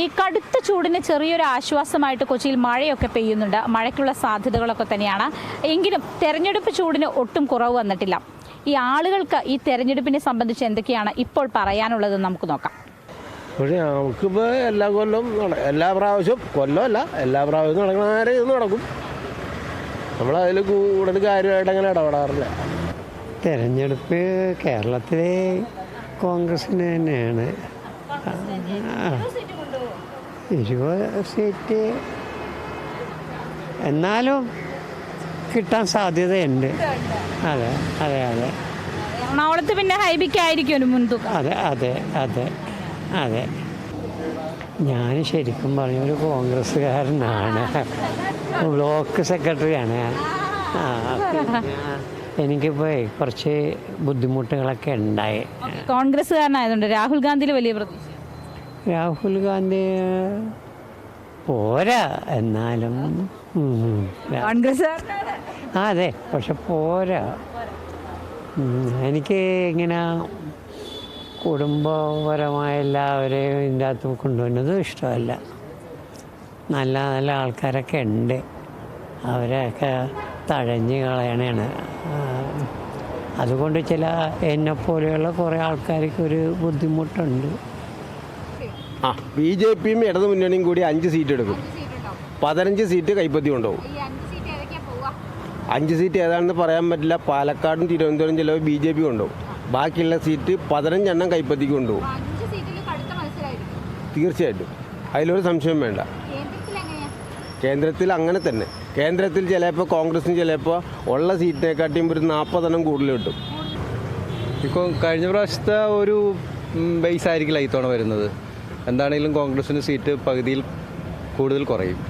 ഈ കടുത്ത ചൂടിന് ചെറിയൊരു ആശ്വാസമായിട്ട് കൊച്ചിയിൽ മഴയൊക്കെ പെയ്യുന്നുണ്ട്. മഴയ്ക്കുള്ള സാധ്യതകളൊക്കെ തന്നെയാണ്. എങ്കിലും തെരഞ്ഞെടുപ്പ് ചൂടിന് ഒട്ടും കുറവ് വന്നിട്ടില്ല. ഈ ആളുകൾക്ക് ഈ തെരഞ്ഞെടുപ്പിനെ സംബന്ധിച്ച് എന്തൊക്കെയാണ് ഇപ്പോൾ പറയാനുള്ളത് നമുക്ക് നോക്കാം. പക്ഷേ നമുക്കിപ്പോൾ എല്ലാ കൊല്ലവും എല്ലാ പ്രാവശ്യവും കൊല്ലമല്ല എല്ലാ പ്രാവശ്യവും നടക്കണ നേരെ ഇത് നടക്കും. നമ്മളതിൽ കൂടുതൽ കാര്യമായിട്ട് അങ്ങനെ ഇടപെടാറില്ല. തെരഞ്ഞെടുപ്പ് കേരളത്തിലെ കോൺഗ്രസിന് തന്നെയാണ്. ഇരുപത് സീറ്റ് എന്നാലും കിട്ടാൻ സാധ്യതയുണ്ട്. അതെ അതെ അതെ. എറണാകുളത്ത് പിന്നെ ഹൈബിക്കായിരിക്കും ഒരു മുൻതൂക്കം. അതെ അതെ അതെ അതെ. ഞാൻ ശരിക്കും പറഞ്ഞ ഒരു കോൺഗ്രസ്സുകാരനാണ്. ബ്ലോക്ക് സെക്രട്ടറിയാണ്. ആ എനിക്കിപ്പോൾ കുറച്ച് ബുദ്ധിമുട്ടുകളൊക്കെ ഉണ്ടായി. കോൺഗ്രസ്സുകാരനായതുകൊണ്ട് രാഹുൽ ഗാന്ധിയിൽ വലിയ പ്രതീക്ഷ. രാഹുൽ ഗാന്ധി പോരാ എന്നാലും. കോൺഗ്രസ് ആ അതെ. പക്ഷെ പോരാ. എനിക്ക് ഇങ്ങനെ കുടുംബപരമായ എല്ലാവരെയും ഇതിന്റെ അകത്ത് കൊണ്ടുവന്നതും ഇഷ്ടമല്ല. നല്ല നല്ല ആൾക്കാരൊക്കെ ഉണ്ട്. അവരെയൊക്കെ തഴഞ്ഞ് കളയണേണ് അതുകൊണ്ട് ചില എന്നെപ്പോലെയുള്ള കുറേ ആൾക്കാർക്ക് ഒരു ബുദ്ധിമുട്ടുണ്ട്. ആ ബി ജെ പിയും ഇടതു മുന്നണിയും കൂടി അഞ്ച് സീറ്റ് എടുക്കും. പതിനഞ്ച് സീറ്റ് കൈപ്പത്തി കൊണ്ടുപോകും. അഞ്ച് സീറ്റ് ഏതാണെന്ന് പറയാൻ പറ്റില്ല. പാലക്കാടും തിരുവനന്തപുരം ജില്ലയിൽ ബി ജെ പി കൊണ്ടുപോകും. ബാക്കിയുള്ള സീറ്റ് പതിനഞ്ചെണ്ണം കൈപ്പത്തിക്ക് കൊണ്ടുപോകും. തീർച്ചയായിട്ടും. അതിലൊരു സംശയം വേണ്ട. കേന്ദ്രത്തിൽ അങ്ങനെ തന്നെ. കേന്ദ്രത്തിൽ ചിലപ്പോൾ കോൺഗ്രസിന് ചിലപ്പോൾ ഉള്ള സീറ്റിനെക്കാട്ടിയും ഒരു നാൽപ്പതെണ്ണം കൂടുതൽ കിട്ടും. ഇപ്പോൾ കഴിഞ്ഞ പ്രാവശ്യത്തെ ഒരു ബേസ് ആയിരിക്കില്ല ഇത്തവണ വരുന്നത്. എന്താണെങ്കിലും കോൺഗ്രസിന് സീറ്റ് പകുതിയിൽ കൂടുതൽ കുറയും.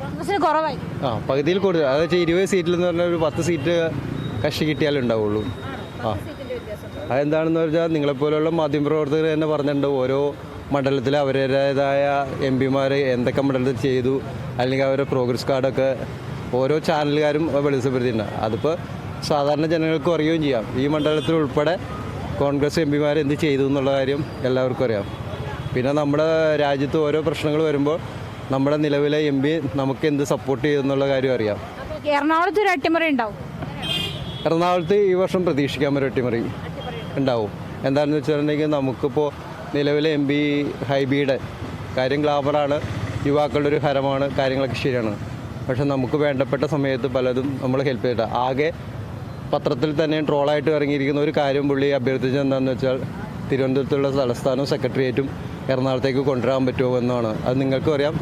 കോൺഗ്രസിന് കുറവായി. ആ പകുതിയിൽ കൂടുതൽ. അതായത് ഇരുപത് സീറ്റിൽ എന്ന് പറഞ്ഞാൽ ഒരു പത്ത് സീറ്റ് കക്ഷി കിട്ടിയാലേ ഉണ്ടാവുള്ളൂ. ആ. അതെന്താണെന്ന് വെച്ചാൽ നിങ്ങളെപ്പോലുള്ള മാധ്യമപ്രവർത്തകർ തന്നെ പറഞ്ഞിട്ടുണ്ട് ഓരോ മണ്ഡലത്തിൽ അവരുടേതായ എം പിമാർ എന്തൊക്കെ മണ്ഡലത്തിൽ ചെയ്തു അല്ലെങ്കിൽ അവരുടെ പ്രോഗ്രസ് കാർഡൊക്കെ ഓരോ ചാനലുകാരും വെളിച്ചപ്പെടുത്തിയിട്ടുണ്ട്. അതിപ്പോൾ സാധാരണ ജനങ്ങൾക്ക് അറിയുകയും ചെയ്യാം. ഈ മണ്ഡലത്തിൽ ഉൾപ്പെടെ കോൺഗ്രസ് എം പിമാർ എന്ത് ചെയ്തു എന്നുള്ള കാര്യം എല്ലാവർക്കും അറിയാം. പിന്നെ നമ്മുടെ രാജ്യത്ത് ഓരോ പ്രശ്നങ്ങൾ വരുമ്പോൾ നമ്മുടെ നിലവിലെ എം പി നമുക്ക് എന്ത് സപ്പോർട്ട് ചെയ്യുന്നുള്ള കാര്യം അറിയാം. എറണാകുളത്ത് ഒരു അട്ടിമറി ഉണ്ടാവും. എറണാകുളത്ത് ഈ വർഷം പ്രതീക്ഷിക്കാൻ ഒരു അട്ടിമറി ഉണ്ടാവും. എന്താണെന്ന് വെച്ചിട്ടുണ്ടെങ്കിൽ നമുക്കിപ്പോൾ നിലവിലെ എം പി ഹൈബിയുടെ കാര്യം ഗ്ലാമറാണ് യുവാക്കളുടെ ഒരു ഹരമാണ് കാര്യങ്ങളൊക്കെ ശരിയാണ്. പക്ഷെ നമുക്ക് വേണ്ടപ്പെട്ട സമയത്ത് പലതും നമ്മൾ ഹെൽപ്പ് ചെയ്തിട്ട് ആകെ പത്രത്തിൽ തന്നെ ട്രോളായിട്ട് ഇറങ്ങിയിരിക്കുന്ന ഒരു കാര്യം പുള്ളി അഭ്യർത്ഥിച്ചത് എന്താണെന്ന് വെച്ചാൽ തിരുവനന്തപുരത്തുള്ള തലസ്ഥാനവും സെക്രട്ടേറിയറ്റും എറണാകുളത്തേക്ക് കൊണ്ടുവരാൻ പറ്റുമോ എന്നാണ്. അത് നിങ്ങൾക്കും അറിയാം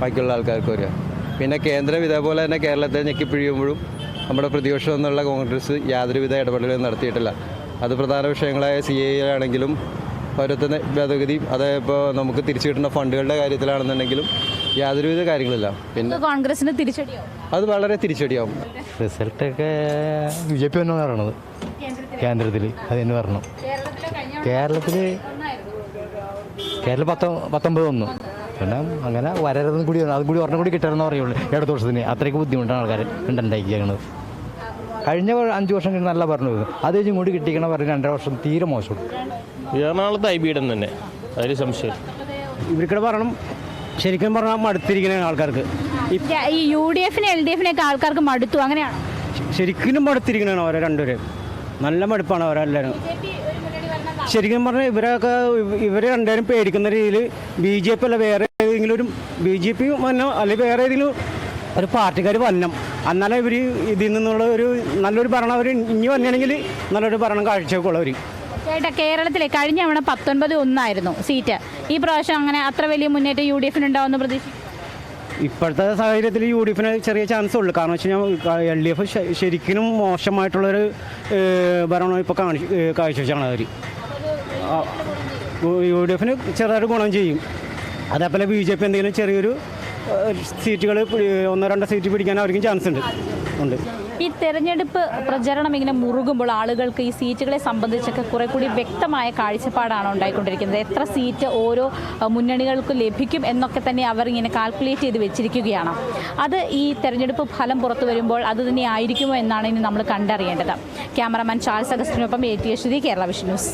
ബാക്കിയുള്ള ആൾക്കാർക്കും അറിയാം. പിന്നെ കേന്ദ്രം ഇതേപോലെ തന്നെ കേരളത്തെ ഞെക്കിപ്പിഴിയുമ്പോഴും നമ്മുടെ പ്രതിപക്ഷം എന്നുള്ള കോൺഗ്രസ് യാതൊരുവിധ ഇടപെടലും നടത്തിയിട്ടില്ല. അത് പ്രധാന വിഷയങ്ങളായ സി എ ആണെങ്കിലും പൗരത്വ ഭേദഗതി അതേപോലെ ഇപ്പോൾ നമുക്ക് തിരിച്ചു കിട്ടുന്ന ഫണ്ടുകളുടെ കാര്യത്തിലാണെന്നുണ്ടെങ്കിലും യാതൊരുവിധ കാര്യങ്ങളില്ല. പിന്നെ കോൺഗ്രസിന് തിരിച്ചടിയാവും അത് വളരെ തിരിച്ചടിയാവും. റിസൾട്ടൊക്കെ ബി ജെ പി തന്നെ പറയണത്. കേന്ദ്രത്തിൽ അത് തന്നെ പറഞ്ഞു. കേരളത്തിൽ കേരളം പത്തൊ പത്തൊമ്പത് ഒന്ന്. പിന്നെ അങ്ങനെ വരരുതെന്ന് കൂടി അതും കൂടി ഒരെണ്ണം കൂടി കിട്ടരുതെന്ന് പറയുള്ളൂ. ഇടത് വർഷത്തിന് അത്രയ്ക്ക് ബുദ്ധിമുട്ടാണ് ആൾക്കാർ ഉണ്ടായിരിക്കുന്നത് കഴിഞ്ഞ അഞ്ച് വർഷം കഴിഞ്ഞ് നല്ല പറഞ്ഞു അത് കഴിഞ്ഞ് ഇങ്ങോട്ട് കിട്ടിക്കണ പറഞ്ഞ് രണ്ടര വർഷം തീരെ മോശം. എറണാകുളത്ത് ഐ ബിയുടെ തന്നെ. അതിൽ സംശയം. ഇവർക്കിടെ പറയണം ശരിക്കും പറഞ്ഞാൽ മടുത്തിരിക്കുന്ന ആൾക്കാർക്ക്. ഈ യു ഡി എഫിനെ എൽ ഡി എഫിനൊക്കെ ആൾക്കാർക്ക് മടുത്തു. അങ്ങനെയാണ്? ശരിക്കും മടുത്തിരിക്കുന്നതാണ് ഓരോ രണ്ടുപേരും. നല്ല മടുപ്പാണ് അവരെല്ലാവരും ശരിക്കും പറഞ്ഞാൽ ഇവരൊക്കെ ഇവ- ഇവരെ രണ്ടുപേരും പേടിക്കുന്ന രീതിയിൽ ബി ജെ പി അല്ല വേറെ ഏതെങ്കിലും ഒരു ബി ജെ പി വന്നം അല്ലെങ്കിൽ വേറെ ഏതെങ്കിലും ഒരു പാർട്ടിക്കാർ വന്നം. എന്നാലേ ഇവർ ഇതിൽ നിന്നുള്ള ഒരു നല്ലൊരു ഭരണം അവർ ഇനി വന്നെങ്കിൽ നല്ലൊരു ഭരണം കാഴ്ചവെക്കുള്ളവർ ചേട്ടാ കേരളത്തിലെ കഴിഞ്ഞ തവണ പത്തൊൻപത് ഒന്നായിരുന്നു സീറ്റ്. ഈ പ്രാവശ്യം അങ്ങനെ അത്ര വലിയ മുന്നേറ്റം യു ഡി എഫിന് ഉണ്ടാവുമെന്ന് പ്രതീക്ഷിക്കും ഇപ്പോഴത്തെ സാഹചര്യത്തിൽ യു ഡി എഫിന് ചെറിയ ചാൻസ് ഉള്ളൂ. കാരണം വെച്ച് കഴിഞ്ഞാൽ എൽ ഡി എഫ് ശരിക്കും മോശമായിട്ടുള്ളൊരു ഭരണം ഇപ്പോൾ കാണിച്ച് കാഴ്ചവെച്ചാണ് അവർ യു ഡി എഫിന് ചെറുതായിട്ട് ഗുണം ചെയ്യും. അതേപോലെ ബി ജെ പി എന്തെങ്കിലും ചെറിയൊരു സീറ്റുകൾ ഒന്നോ രണ്ടോ സീറ്റ് പിടിക്കാൻ അവർക്കും ചാൻസ് ഉണ്ട്. ഉണ്ട്. ഈ തെരഞ്ഞെടുപ്പ് പ്രചരണം ഇങ്ങനെ മുറുകുമ്പോൾ ആളുകൾക്ക് ഈ സീറ്റുകളെ സംബന്ധിച്ചൊക്കെ കുറെ കൂടി വ്യക്തമായ കാഴ്ചപ്പാടാണ് ഉണ്ടായിക്കൊണ്ടിരിക്കുന്നത്. എത്ര സീറ്റ് ഓരോ മുന്നണികൾക്കും ലഭിക്കും എന്നൊക്കെ തന്നെ അവർ ഇങ്ങനെ കാൽക്കുലേറ്റ് ചെയ്ത് വെച്ചിരിക്കുകയാണ്. അത് ഈ തെരഞ്ഞെടുപ്പ് ഫലം പുറത്തു വരുമ്പോൾ അത് തന്നെ ആയിരിക്കുമോ എന്നാണ് ഇനി നമ്മൾ കണ്ടറിയേണ്ടത്. Cameraman Charles അഗസ്റ്റിനൊപ്പം A T Yashwathi Kerala vision news.